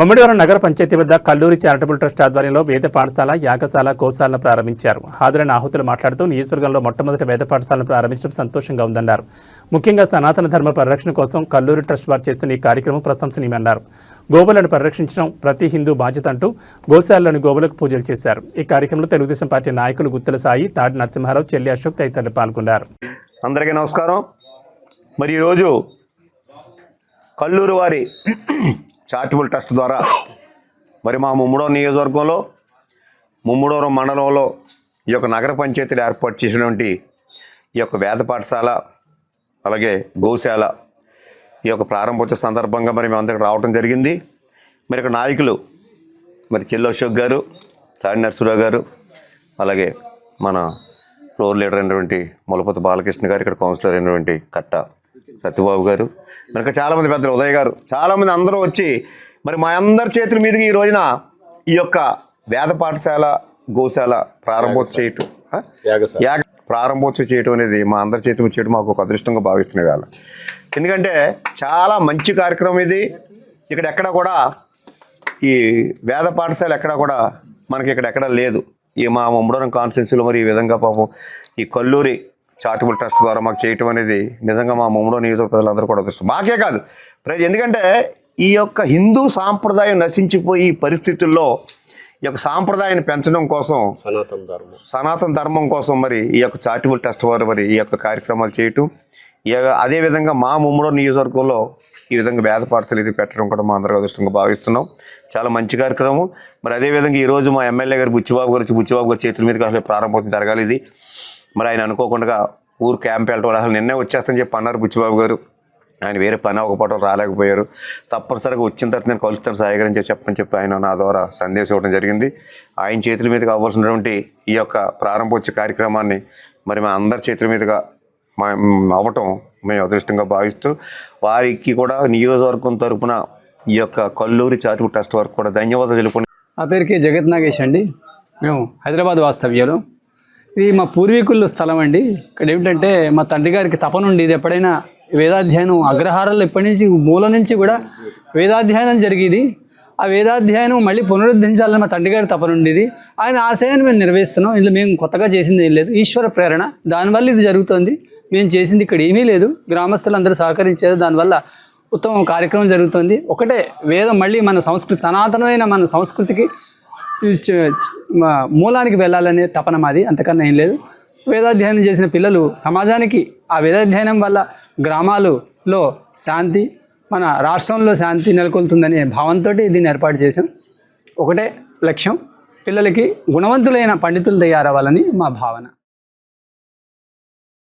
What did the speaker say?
మమ్మడివరం నగర పంచాయతీ వద్ద Kalluri charitable trust ఆధ్వర్యంలో వేద పాఠశాల యాగశాల గోశాలను ప్రారంభించారు. హాజరైన ఆహుతులు మాట్లాడుతూ నియోజకవర్గంలో మొట్టమొదటి వేద పాఠశాలను ప్రారంభించడం సంతోషంగా ఉందన్నారు. ముఖ్యంగా సనాతన ధర్మ పరిరక్షణ కోసం కల్లూరి ట్రస్ట్ వారు చేస్తున్న ఈ కార్యక్రమం ప్రశంసనీయమన్నారు. గోవులను పరిరక్షించడం ప్రతి హిందూ బాధ్యత అంటూ గోశాలలోని గోవులకు పూజలు చేశారు. ఈ కార్యక్రమంలో తెలుగుదేశం పార్టీ నాయకులు గుత్తుల సాయి తాడి నరసింహారావు చెల్లి అశోక్ తదితరులు పాల్గొన్నారు. అందరికీ నమస్కారం. మరి ఈరోజు కల్లూరు వారి చారిటబుల్ ట్రస్ట్ ద్వారా మరి మా ముమ్మడో నియోజకవర్గంలో ముమ్మడోరం మండలంలో ఈ యొక్క నగర పంచాయతీలు ఏర్పాటు చేసినటువంటి ఈ యొక్క వేద పాఠశాల అలాగే గోశాల ఈ యొక్క ప్రారంభోత్సవ సందర్భంగా మరి మేము అందరికి రావడం జరిగింది. మరి ఇక్కడ నాయకులు మరి చెల్లి అశోక్ గారు తాడి నరసరావు గారు అలాగే మన ఫ్లోర్ లీడర్ అయినటువంటి ములపతి బాలకృష్ణ గారు ఇక్కడ కౌన్సిలర్ అయినటువంటి కట్ట సత్యబాబు గారు మరి ఇంకా చాలామంది పెద్దలు ఉదయ్ గారు చాలామంది అందరూ వచ్చి మరి మా అందరి చేతుల మీదుగా ఈ రోజున ఈ యొక్క వేద పాఠశాల గోశాల ప్రారంభోత్సవం చేయటం? యాగ ప్రారంభోత్సవం చేయటం అనేది మా అందరి చేతి మీద చేయడం మాకు ఒక అదృష్టంగా భావిస్తున్న వేళ. ఎందుకంటే చాలా మంచి కార్యక్రమం ఇది. ఇక్కడ ఎక్కడ కూడా ఈ వేద పాఠశాల ఎక్కడా కూడా మనకి ఇక్కడ ఎక్కడా లేదు. ఈ మా ముమ్మడవరం కాన్స్టిట్యూన్సీలో మరి ఈ విధంగా పాపం ఈ కల్లూరి చారిటబుల్ ట్రస్ట్ ద్వారా మాకు చేయటం అనేది నిజంగా మా ముమ్మడో నియోజకవర్గ ప్రజలందరూ కూడా అదృష్టం. మాకే కాదు. ప్రజ ఎందుకంటే ఈ యొక్క హిందూ సాంప్రదాయం నశించిపోయి పరిస్థితుల్లో ఈ యొక్క సాంప్రదాయాన్ని పెంచడం కోసం సనాతన ధర్మం. సనాతన ధర్మం కోసం మరి ఈ యొక్క చారిటబుల్ ట్రస్ట్ వారు మరి ఈ యొక్క కార్యక్రమాలు చేయటం ఈ అదేవిధంగా మా ముమ్మడో నియోజకవర్గంలో ఈ విధంగా వేద పాఠశాల ఇది పెట్టడం కూడా మా అందరూ అదృష్టంగా భావిస్తున్నాం. చాలా మంచి కార్యక్రమం. మరి అదేవిధంగా ఈరోజు మా ఎమ్మెల్యే గారు బుచ్చిబాబు గారు బుచ్చిబాబు గారి చేతుల మీదుగా అసలు ప్రారంభోత్సవం జరగాలి ఇది. మరి ఆయన అనుకోకుండా ఊరు క్యాంప్ వెళ్ళడం అసలు నిన్నే వచ్చేస్తని చెప్పి అన్నారు బుచ్చిబాబు గారు. ఆయన వేరే పని అవ్వకపోవడం రాలేకపోయారు. తప్పనిసరిగా వచ్చిన తర్వాత నేను కలుస్తాను సాయి చెప్పి చెప్పని చెప్పి ఆయన నా ద్వారా సందేశం ఇవ్వడం జరిగింది. ఆయన చేతుల మీదకి అవ్వాల్సినటువంటి ఈ యొక్క ప్రారంభోత్సవ కార్యక్రమాన్ని మరి మా అందరి చేతుల మీదుగా మా అవ్వటం మేము అదృష్టంగా భావిస్తూ వారికి కూడా నియోజకవర్గం తరపున ఈ యొక్క కల్లూరి చారిటబుల్ ట్రస్ట్ వారికి కూడా ధన్యవాదాలు తెలుపుకుంటున్నాను నా పేరుకి జగత్ నాగేష్ అండి. మేము హైదరాబాద్ వాస్తవ్యాలు. ఇది మా పూర్వీకుల స్థలం అండి. ఇక్కడ ఏమిటంటే మా తండ్రి గారికి తపన ఉండి ఇది ఎప్పుడైనా వేదాధ్యయనం అగ్రహారాలు ఎప్పటి నుంచి మూల నుంచి కూడా వేదాధ్యయనం జరిగేది. ఆ వేదాధ్యయనం మళ్ళీ పునరుద్ధరించాలని మా తండ్రి గారి తపన ఉండేది. ఆయన ఆశయాన్ని మేము నిర్వహిస్తున్నాం ఇందులో మేము కొత్తగా చేసింది ఏం లేదు. ఈశ్వర ప్రేరణ. దానివల్ల ఇది జరుగుతుంది. మేము చేసింది ఇక్కడ ఏమీ లేదు. గ్రామస్తులు అందరూ సహకరించారు. దానివల్ల ఉత్తమ కార్యక్రమం జరుగుతుంది. ఒకటే వేదం మళ్ళీ మన సంస్కృతి సనాతనమైన మన సంస్కృతికి మూలానికి వెళ్ళాలనే తపన మాది అంతకన్నా ఏం లేదు. వేదాధ్యయనం చేసిన పిల్లలు సమాజానికి ఆ వేదాధ్యయనం వల్ల గ్రామాలలో శాంతి మన రాష్ట్రంలో శాంతి నెలకొల్తుందనే భావంతో దీన్ని ఏర్పాటు చేశాం. ఒకటే లక్ష్యం పిల్లలకి గుణవంతులైన పండితులు తయారవ్వాలని మా భావన.